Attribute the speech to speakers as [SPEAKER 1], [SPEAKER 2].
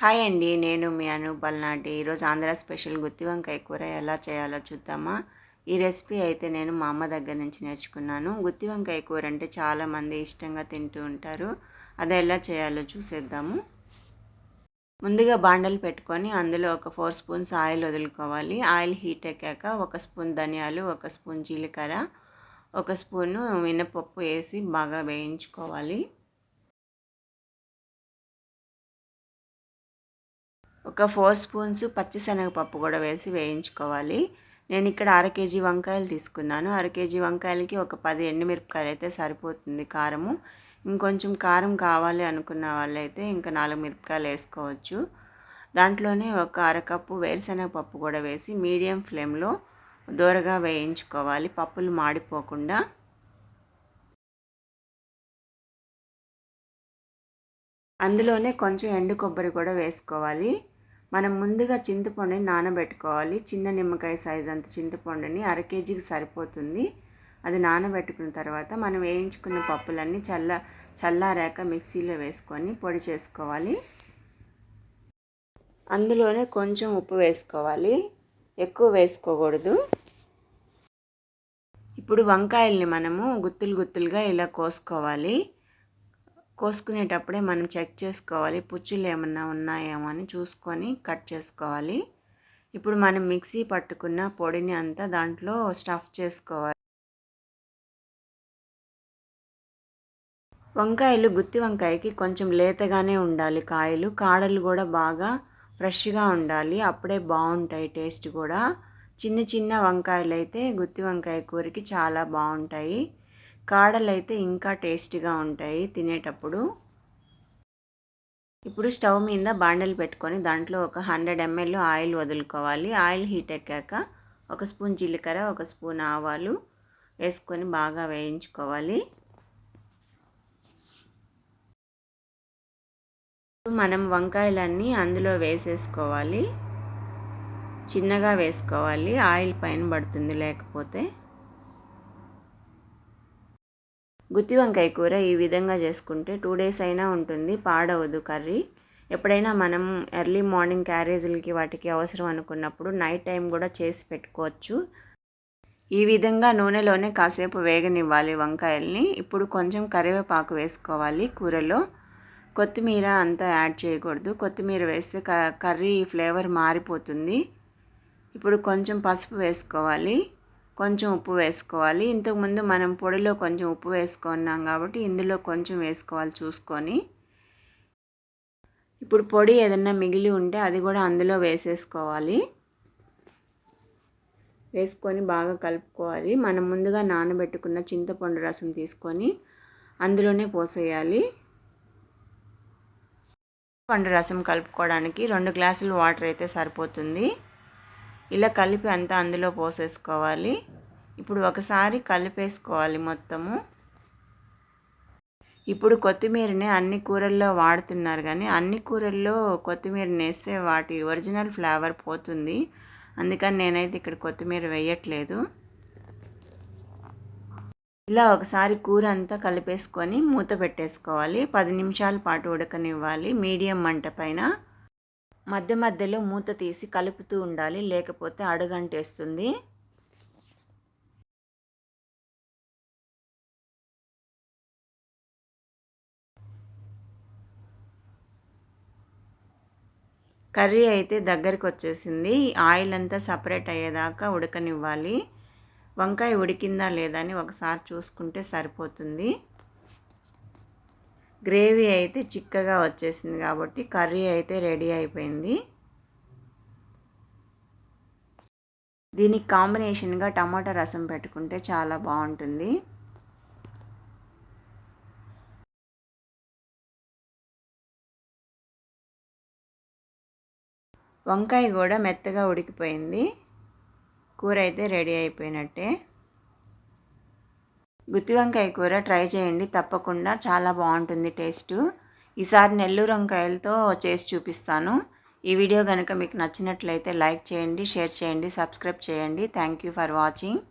[SPEAKER 1] Hi అండి నేను మీ అను పల్నాటి ఈరోజు ఆంధ్ర స్పెషల్ గుత్తి వంకాయ కూర ఎలా చేయాలో చూద్దామా? ఈ రెసిపీ అయితే నేను మా అమ్మ దగ్గర నుంచి నేర్చుకున్నాను. గుత్తి వంకాయ కూర అంటే చాలామంది ఇష్టంగా తింటూ ఉంటారు. అది ఎలా చేయాలో చూసేద్దాము. ముందుగా బాండలు పెట్టుకొని అందులో ఒక ఫోర్ స్పూన్స్ ఆయిల్ వదులుకోవాలి. ఆయిల్ హీట్ ఎక్కాక ఒక స్పూన్ ధనియాలు ఒక స్పూన్ జీలకర్ర ఒక స్పూను మినపప్పు వేసి బాగా వేయించుకోవాలి. ఒక ఫోర్ స్పూన్స్ పచ్చిశనగపప్పు కూడా వేసి వేయించుకోవాలి. నేను ఇక్కడ అర కేజీ వంకాయలు తీసుకున్నాను. అర కేజీ వంకాయలకి ఒక పది ఎండుమిరపకాయలు అయితే సరిపోతుంది కారము. ఇంకొంచెం కారం కావాలి అనుకున్న వాళ్ళైతే ఇంకా నాలుగు మిరపకాయలు వేసుకోవచ్చు. దాంట్లోనే ఒక అరకప్పు వేరుశనగ పప్పు కూడా వేసి మీడియం ఫ్లేమ్లో దూరగా వేయించుకోవాలి. పప్పులు మాడిపోకుండా అందులోనే కొంచెం ఎండు కొబ్బరి కూడా వేసుకోవాలి. మనం ముందుగా చింతపండుని నానబెట్టుకోవాలి. చిన్న నిమ్మకాయ సైజ్ అంత చింతపండుని అర కేజీకి సరిపోతుంది. అది నానబెట్టుకున్న తర్వాత మనం వేయించుకున్న పప్పులన్నీ చల్ల చల్లారాక మిక్సీలో వేసుకొని పొడి చేసుకోవాలి. అందులోనే కొంచెం ఉప్పు వేసుకోవాలి. ఎక్కువ వేసుకోకూడదు. ఇప్పుడు వంకాయల్ని మనము గుత్తులు గుత్తులుగా ఇలా కోసుకోవాలి. కోసుకునేటప్పుడే మనం చెక్ చేసుకోవాలి పుచ్చులు ఏమన్నా ఉన్నాయేమో అని చూసుకొని కట్ చేసుకోవాలి. ఇప్పుడు మనం మిక్సీ పట్టుకున్న పొడిని అంతా దాంట్లో స్టఫ్ చేసుకోవాలి. వంకాయలు గుత్తి వంకాయకి కొంచెం లేతగానే ఉండాలి కాయలు. కాడలు కూడా బాగా ఫ్రెష్గా ఉండాలి. అప్పుడే బాగుంటాయి టేస్ట్ కూడా. చిన్న చిన్న వంకాయలు అయితే గుత్తి వంకాయ కూరకి చాలా బాగుంటాయి. కాడలు అయితే ఇంకా టేస్టీగా ఉంటాయి తినేటప్పుడు. ఇప్పుడు స్టవ్ మీద బాండలు పెట్టుకొని దాంట్లో ఒక హండ్రెడ్ ఎంఎల్ ఆయిల్ వదులుకోవాలి. ఆయిల్ హీట్ ఎక్కాక ఒక స్పూన్ జీలకర్ర ఒక స్పూన్ ఆవాలు వేసుకొని బాగా వేయించుకోవాలి. మనం వంకాయలన్నీ అందులో వేసేసుకోవాలి. చిన్నగా వేసుకోవాలి. ఆయిల్ పైన పడుతుంది లేకపోతే. గుత్తి వంకాయ కూర ఈ విధంగా చేసుకుంటే టూ డేస్ అయినా ఉంటుంది పాడవదు కర్రీ. ఎప్పుడైనా మనం ఎర్లీ మార్నింగ్ క్యారేజీలకి వాటికి అవసరం అనుకున్నప్పుడు నైట్ టైం కూడా చేసి పెట్టుకోవచ్చు. ఈ విధంగా నూనెలోనే కాసేపు వేగనివ్వాలి వంకాయల్ని. ఇప్పుడు కొంచెం కరివేపాకు వేసుకోవాలి కూరలో. కొత్తిమీర అంతా యాడ్ చేయకూడదు. కొత్తిమీర వేస్తే కర్రీ ఫ్లేవర్ మారిపోతుంది. ఇప్పుడు కొంచెం పసుపు వేసుకోవాలి. కొంచెం ఉప్పు వేసుకోవాలి. ఇంతకుముందు మనం పొడిలో కొంచెం ఉప్పు వేసుకున్నాం కాబట్టి ఇందులో కొంచెం వేసుకోవాలి చూసుకొని. ఇప్పుడు పొడి ఏదన్నా మిగిలి ఉంటే అది కూడా అందులో వేసేసుకోవాలి. వేసుకొని బాగా కలుపుకోవాలి. మనం ముందుగా నానబెట్టుకున్న చింతపండు రసం తీసుకొని అందులోనే పోసేయాలి. పండు రసం కలుపుకోవడానికి రెండు గ్లాసులు వాటర్ అయితే సరిపోతుంది. ఇలా కలిపి అంతా అందులో పోసేసుకోవాలి. ఇప్పుడు ఒకసారి కలిపేసుకోవాలి మొత్తము. ఇప్పుడు కొత్తిమీరని అన్ని కూరల్లో వాడుతున్నారు కానీ అన్ని కూరల్లో కొత్తిమీరని వేస్తే వాటి ఒరిజినల్ ఫ్లేవర్ పోతుంది. అందుకని నేనైతే ఇక్కడ కొత్తిమీర వేయట్లేదు. ఇలా ఒకసారి కూర అంతా కలిపేసుకొని మూత పెట్టేసుకోవాలి. పది నిమిషాల పాటు ఉడకనివ్వాలి. మీడియం మంట పైన. మధ్య మధ్యలో మూత తీసి కలుపుతూ ఉండాలి లేకపోతే అడుగంటేస్తుంది. కర్రీ అయితే దగ్గరికి వచ్చేసింది. ఆయిల్ అంతా సపరేట్ అయ్యేదాకా ఉడకనివ్వాలి. వంకాయ ఉడికిందా లేదా అని ఒకసారి చూసుకుంటే సరిపోతుంది. గ్రేవీ అయితే చిక్కగా వచ్చేసింది కాబట్టి కర్రీ అయితే రెడీ అయిపోయింది. దీనికి కాంబినేషన్గా టమాటా రసం పెట్టుకుంటే చాలా బాగుంటుంది. వంకాయ కూడా మెత్తగా ఉడికిపోయింది. కూర అయితే రెడీ అయిపోయినట్టే. గుత్తి వంకాయ కూర ట్రై చేయండి తప్పకుండా చాలా బాగుంటుంది టేస్ట్. ఈసారి నెల్లూరు వంకాయలతో చేసి చూపిస్తాను. ఈ వీడియో కనుక మీకు నచ్చినట్లయితే లైక్ చేయండి షేర్ చేయండి సబ్స్క్రైబ్ చేయండి. Thank you for watching.